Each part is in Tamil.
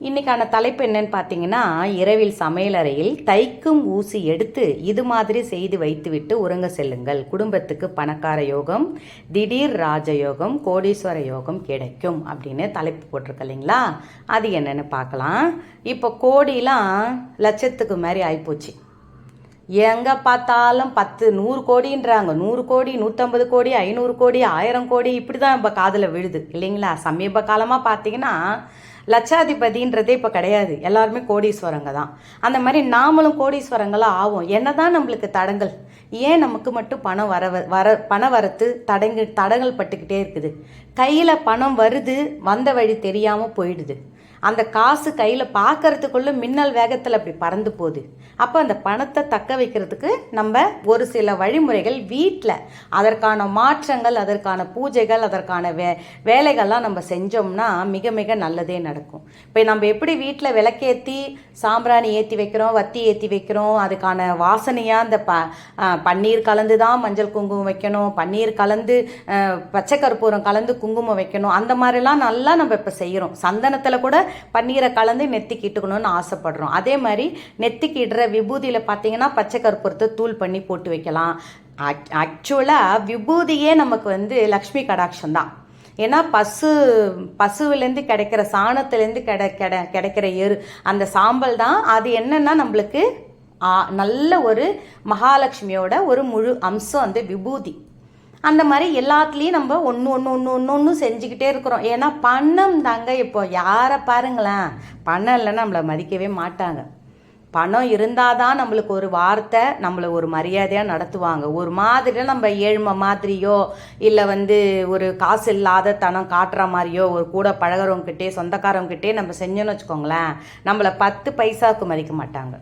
இன்னைக்கான தலைப்பு என்னன்னு பார்த்தீங்கன்னா இரவில் சமையலறையில் தைக்கும் ஊசி எடுத்து இது மாதிரி செய்து வைத்துவிட்டு உறங்க செல்லுங்கள். குடும்பத்துக்கு பணக்கார யோகம் திடீர் ராஜயோகம் கோடீஸ்வர யோகம் கிடைக்கும் அப்படின்னு தலைப்பு போட்டிருக்கு இல்லைங்களா? அது என்னன்னு பார்க்கலாம். இப்போ கோடிலாம் லட்சத்துக்கு மாதிரி ஆகிப்போச்சு எங்கே பார்த்தாலும் பத்து நூறு கோடின்றாங்க. நூறு கோடி நூற்றம்பது கோடி ஐநூறு கோடி ஆயிரம் கோடி இப்படி தான் இப்போ காதில் விழுது. இல்லைங்களா? சமீப காலமாக பார்த்தீங்கன்னா லட்சாதிபதின்றதே இப்போ கிடையாது. எல்லாருமே கோடீஸ்வரங்க தான். அந்த மாதிரி நாமளும் கோடீஸ்வரங்களாக ஆகும் என்ன தான் நம்மளுக்கு தடங்கள். ஏன் நமக்கு மட்டும் பணம் வர வர பண வரத்து தடங்கு தடங்கள் பட்டுக்கிட்டே இருக்குது? கையில் பணம் வருது வந்த வழி தெரியாமல் போயிடுது. அந்த காசு கையில் பார்க்கறதுக்குள்ள மின்னல் வேகத்தில் அப்படி பறந்து போகுது. அப்போ அந்த பணத்தை தக்க வைக்கிறதுக்கு நம்ம ஒரு சில வழிமுறைகள் வீட்டில் அதற்கான மாற்றங்கள் அதற்கான பூஜைகள் அதற்கான வே வேலைகள்லாம் நம்ம செஞ்சோம்னா மிக மிக நல்லதே நடக்கும். இப்போ நம்ம எப்படி வீட்டில் விளக்கேற்றி சாம்பிராணி ஏற்றி வைக்கிறோம் வத்தி ஏற்றி வைக்கிறோம் அதுக்கான வாசனையாக அந்த ப பன்னீர் கலந்து தான் மஞ்சள் குங்குமம் வைக்கணும் பன்னீர் கலந்து பச்சை கற்பூரம் கலந்து குங்குமம் வைக்கணும். அந்த மாதிரிலாம் நல்லா நம்ம இப்போ செய்கிறோம் சந்தனத்தில் கூட பன்னீரை கலந்து நெத்திக்கு இட்டுக்கணும்னு ஆசைப்படுறோம். அதே மாதிரி நெத்திக்கு இடுற விபூதியில் பார்த்தீங்கன்னா பச்சை கற்பூரத்தை தூள் பண்ணி போட்டு வைக்கலாம். ஆக்சுவலாக விபூதியே நமக்கு வந்து லக்ஷ்மி கடாட்சம் தான். ஏன்னா பசு பசுவிலேருந்து கிடைக்கிற சாணத்துலேருந்து கிடை கிடை கிடைக்கிற எரு அந்த சாம்பல் தான். அது என்னென்னா நம்மளுக்கு நல்ல ஒரு மகாலட்சுமியோட ஒரு முழு அம்சம் அந்த விபூதி. அந்த மாதிரி எல்லாத்துலேயும் நம்ம ஒன்று ஒன்று ஒன்று ஒன்று ஒன்று செஞ்சுக்கிட்டே இருக்கிறோம். ஏன்னா பணம் தாங்க இப்போ. யாரை பாருங்களேன். பணம் இல்லைன்னா நம்மளை மதிக்கவே மாட்டாங்க. பணம் இருந்தால் தான் நம்மளுக்கு ஒரு வார்த்தை நம்மளை ஒரு மரியாதையாக நடத்துவாங்க. ஒரு மாதிரி நம்ம ஏழ்மை மாதிரியோ இல்லை வந்து ஒரு காசு இல்லாத தனம் காட்டுற மாதிரியோ ஒரு கூட பழகிறவங்ககிட்டே சொந்தக்காரவங்ககிட்டே நம்ம செஞ்சோன்னு வச்சுக்கோங்களேன் நம்மளை பத்து பைசாவுக்கு மதிக்க மாட்டாங்க.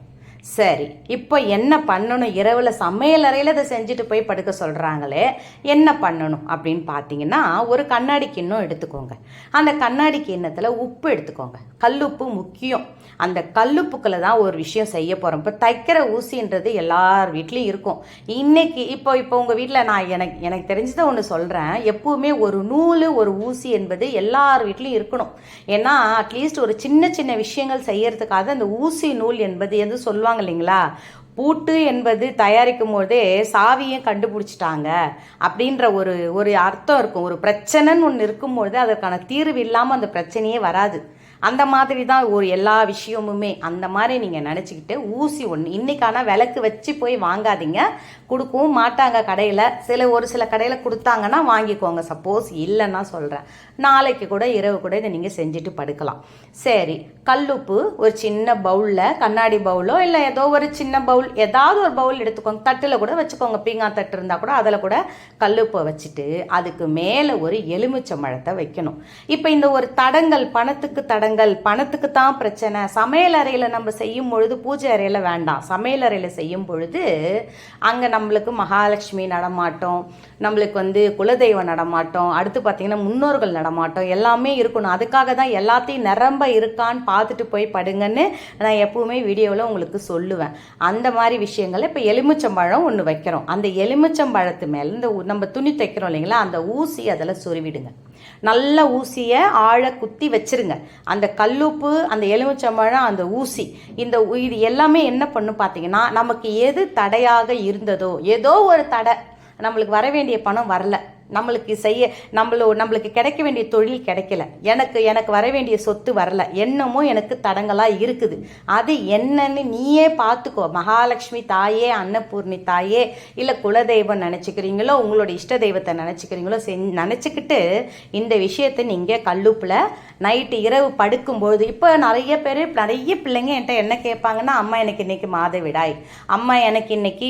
சரி இப்போ என்ன பண்ணணும்? இரவில் சமையல் அறையில் இதை செஞ்சுட்டு போய் படுக்க சொல்கிறாங்களே என்ன பண்ணணும் அப்படின்னு பார்த்தீங்கன்னா ஒரு கண்ணாடி கிண்ணம் எடுத்துக்கோங்க. அந்த கண்ணாடி கிண்ணத்தில் உப்பு எடுத்துக்கோங்க. கல்லுப்பு முக்கியம். அந்த கல்லுப்புக்களை தான் ஒரு விஷயம் செய்ய போகிறோம் இப்போ தைக்கிற ஊசின்றது எல்லார் வீட்லேயும் இருக்கும். இன்னைக்கு இப்போ இப்போ உங்கள் வீட்டில் நான் எனக்கு எனக்கு தெரிஞ்சதை ஒன்று சொல்கிறேன் எப்பவுமே ஒரு நூல் ஒரு ஊசி என்பது எல்லார் வீட்லேயும் இருக்கணும். ஏன்னா அட்லீஸ்ட் ஒரு சின்ன சின்ன விஷயங்கள் செய்யறதுக்காக அந்த ஊசி நூல் என்பது எது சொல்லுவாங்க? இல்லைங்களா? பூட்டு என்பது தயாரிக்கும் போதே சாவியும் கண்டுபிடிச்சிட்டாங்க அப்படின்ற ஒரு ஒரு அர்த்தம் இருக்கும். ஒரு பிரச்சனைன்னு ஒன்று இருக்கும்பொழுது அதற்கான தீர்வு இல்லாமல் அந்த பிரச்சனையே வராது. அந்த மாதிரி தான் ஒரு எல்லா விஷயமுமே. அந்த மாதிரி நீங்கள் நினச்சிக்கிட்டு ஊசி ஒன்று இன்றைக்கான விளக்கு வச்சு போய் வாங்காதீங்க. கொடுக்கவும் மாட்டாங்க கடையில். சில ஒரு சில கடையில் கொடுத்தாங்கன்னா வாங்கிக்கோங்க. சப்போஸ் இல்லைன்னா சொல்கிறேன் நாளைக்கு கூட இரவு கூட இதை நீங்கள் செஞ்சுட்டு படுக்கலாம். சரி கல்லுப்பு ஒரு சின்ன பவுலில் கண்ணாடி பவுலோ இல்லை ஏதோ ஒரு சின்ன பவுல் ஏதாவது ஒரு பவுல் எடுத்துக்கோங்க. தட்டில் கூட வச்சுக்கோங்க. பீங்கா தட்டு இருந்தால் கூட அதில் கூட கல்லுப்பை வச்சுட்டு அதுக்கு மேலே ஒரு எலுமிச்சம்பழத்தை வைக்கணும். இப்போ இந்த ஒரு தடங்கள் பணத்துக்கு தடங்கள் பணத்துக்கு தான் பிரச்சனை. சமையல் அறையில் நம்ம செய்யும் பொழுது பூஜை அறையில் வேண்டாம். சமையல் அறையில் செய்யும் பொழுது அங்கே நம்மளுக்கு மகாலட்சுமி நடமாட்டம் நம்மளுக்கு வந்து குலதெய்வ நடமாட்டம் அடுத்து பார்த்தீங்கன்னா முன்னோர்கள் நடமாட்டம் எல்லாமே இருக்கணும். அதுக்காக தான் எல்லாத்தையும் நிரம்ப இருக்கான்னு பார்த்துட்டு போய் படுங்கன்னு நான் எப்பவுமே வீடியோவில் உங்களுக்கு சொல்லுவேன். அந்த மாதிரி விஷயங்களை இப்போ எலுமிச்சம்பழம் ஒன்று வைக்கிறோம். அந்த எலுமிச்சம்பழத்து மேலே இந்த நம்ம துணி தைக்கிறோம் இல்லைங்களா? அந்த ஊசி அதில் சொருவிடுங்க. நல்ல ஊசியை ஆழ குத்தி வச்சிருங்க. அந்த கல்லுப்பு அந்த எலுமிச்சம்பழம் அந்த ஊசி இந்த இது எல்லாமே என்ன பண்ணும் பார்த்தீங்கன்னா நமக்கு எது தடையாக இருந்ததோ ஏதோ ஒரு தடை நம்மளுக்கு வர வேண்டிய பணம் வரல. நம்மளுக்கு செய்ய நம்மளோ நம்மளுக்கு கிடைக்க வேண்டிய தொழில் கிடைக்கல. எனக்கு எனக்கு வர வேண்டிய சொத்து வரல. என்னமோ எனக்கு தடங்களாக இருக்குது. அது என்னன்னு நீயே பார்த்துக்கோ மகாலட்சுமி தாயே அன்னபூர்ணி தாயே இல்லை குலதெய்வம் நினச்சிக்கிறீங்களோ உங்களோட இஷ்ட தெய்வத்தை நினச்சிக்கிறீங்களோ செஞ் நினச்சிக்கிட்டு இந்த விஷயத்தை நீங்கள் கல்லுப்பில் நைட்டு இரவு படுக்கும்போது இப்போ நிறைய பேர் நிறைய பிள்ளைங்க என்கிட்ட என்ன கேட்பாங்கன்னா அம்மா எனக்கு இன்றைக்கி மாதவிடாய் அம்மா எனக்கு இன்னைக்கு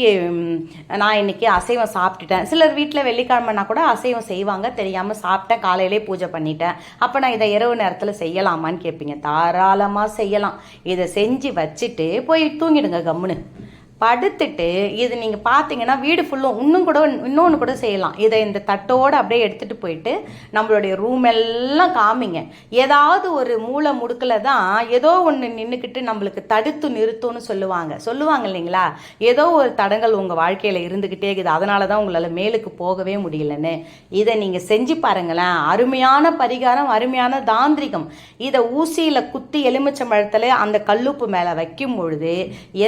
நான் இன்னைக்கு அசைவம் சாப்பிட்டுட்டேன். சிலர் வீட்டில் வெள்ளிக்கிழமைனா கூட அசைவம் செய்வாங்க. தெரியாமல் சாப்பிட்டேன் காலையிலே பூஜை பண்ணிட்டேன். அப்போ நான் இதை இரவு நேரத்தில் செய்யலாமான்னு கேட்பீங்க. தாராளமாக செய்யலாம். இதை செஞ்சு வச்சுட்டு போய் தூங்கிடுங்க கம்முன்னு. படுத்துட்டு இது நீங்கள் பார்த்தீங்கன்னா வீடு ஃபுல்லும் இன்னும் கூட இன்னொன்று கூட செய்யலாம். இதை இந்த தட்டோடு அப்படியே எடுத்துகிட்டு போயிட்டு நம்மளுடைய ரூம் எல்லாம் காமிங்க. ஏதாவது ஒரு மூளை முடுக்கில் தான் ஏதோ ஒன்று நின்றுக்கிட்டு நம்மளுக்கு தடுத்து நிறுத்தும்னு சொல்லுவாங்க. சொல்லுவாங்க இல்லைங்களா? ஏதோ ஒரு தடங்கள் உங்கள் வாழ்க்கையில் இருந்துக்கிட்டே இருக்குது. அதனால தான் உங்களால் மேலுக்கு போகவே முடியலன்னு. இதை நீங்கள் செஞ்சு பாருங்களேன். அருமையான பரிகாரம் அருமையான தாந்திரிகம். இதை ஊசியில் குத்தி எலுமிச்சம்பழத்தில் அந்த கல்லுப்பு மேலே வைக்கும் பொழுது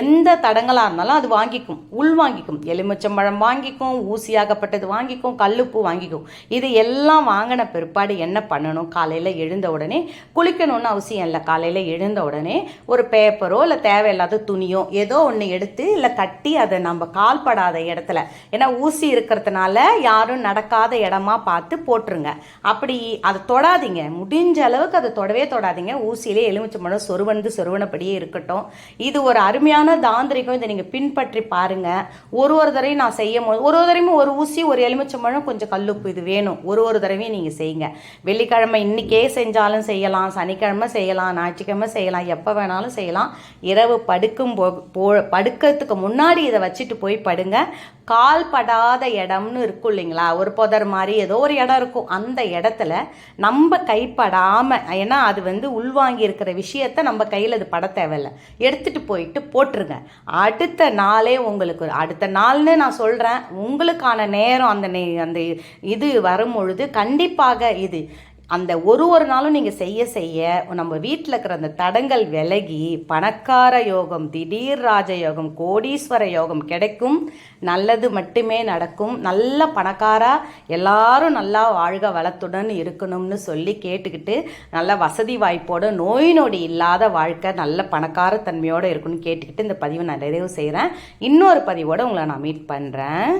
எந்த தடங்களாக இருந்தாலும் அது வாங்கிக்கும். உள் வாங்கிக்கும். எலுமிச்சம்பழம் வாங்கிக்கும் ஊசியாகப்பட்டது வாங்கிக்கும் கல்லுப்பு வாங்கிக்கும். இது எல்லாம் வாங்கின பிற்பாடு என்ன பண்ணணும்? காலையில் எழுந்த உடனே குளிக்கணும்னு அவசியம் இல்லை. காலையில் எழுந்த உடனே ஒரு பேப்பரோ இல்லை தேவையில்லாத துணியோ ஏதோ ஒன்று எடுத்து இல்லை கட்டி அதை நம்ம கால்படாத இடத்துல ஏன்னா ஊசி இருக்கிறதுனால யாரும் நடக்காத இடமா பார்த்து போட்டுருங்க. அப்படி அதை தொடாதீங்க. முடிஞ்ச அளவுக்கு அதை தொடவே தொடாதீங்க. ஊசியிலே எலுமிச்சம்பழம் சொருவந்து சொருவனப்படியே இருக்கட்டும். இது ஒரு அருமையான தாந்திரிகம். இதை நீங்கள் பின்பற்றி பாருங்கள் ஒரு ஒரு தடவையும் நான் செய்யும் போது ஒரு ஒரு தடவையும் ஒரு ஊசி ஒரு எலுமிச்சம்பழம் கொஞ்சம் கல்லுப்பு இது வேணும். ஒரு ஒரு தடவையும் நீங்கள் செய்யுங்க. வெள்ளிக்கிழமை இன்றைக்கே செஞ்சாலும் செய்யலாம் சனிக்கிழமை செய்யலாம் ஞாயிற்றுக்கிழமை செய்யலாம் எப்போ வேணாலும் செய்யலாம். இரவு படுக்கும் போ போ படுக்கிறதுக்கு முன்னாடி இதை வச்சுட்டு போய் படுங்க. கால் படாத இடம்னு இருக்கும் இல்லைங்களா? ஒரு புதர் மாதிரி ஏதோ ஒரு இடம் இருக்கும். அந்த இடத்துல நம்ம கைப்படாமல் ஏன்னா அது வந்து உள்வாங்கி இருக்கிற விஷயத்த நம்ம கையில் அது பட தேவையில்ல. எடுத்துகிட்டு போயிட்டு போட்டுருங்க. அடுத்த நாளே உங்களுக்கு அடுத்த நாள்னு நான் சொல்கிறேன் உங்களுக்கான நேரம் அந்த நே அந்த இது வரும் பொழுது கண்டிப்பாக இது அந்த ஒரு ஒரு நாளும் நீங்கள் செய்ய செய்ய நம்ம வீட்டில் இருக்கிற அந்த தடங்கள் விலகி பணக்கார யோகம் திடீர் ராஜ யோகம் கோடீஸ்வர யோகம் கிடைக்கும். நல்லது மட்டுமே நடக்கும். நல்ல பணக்காரா எல்லாரும் நல்லா வாழ்க வளத்துடன் இருக்கணும்னு சொல்லி கேட்டுக்கிட்டு நல்ல வசதி வாய்ப்போடு நோய் நொடி இல்லாத வாழ்க்கை நல்ல பணக்கார தன்மையோடு இருக்கணும்னு கேட்டுக்கிட்டு இந்த பதிவை நான் நிறைவு செய்கிறேன் இன்னொரு பதிவோடு உங்களை நான் மீட் பண்ணுறேன்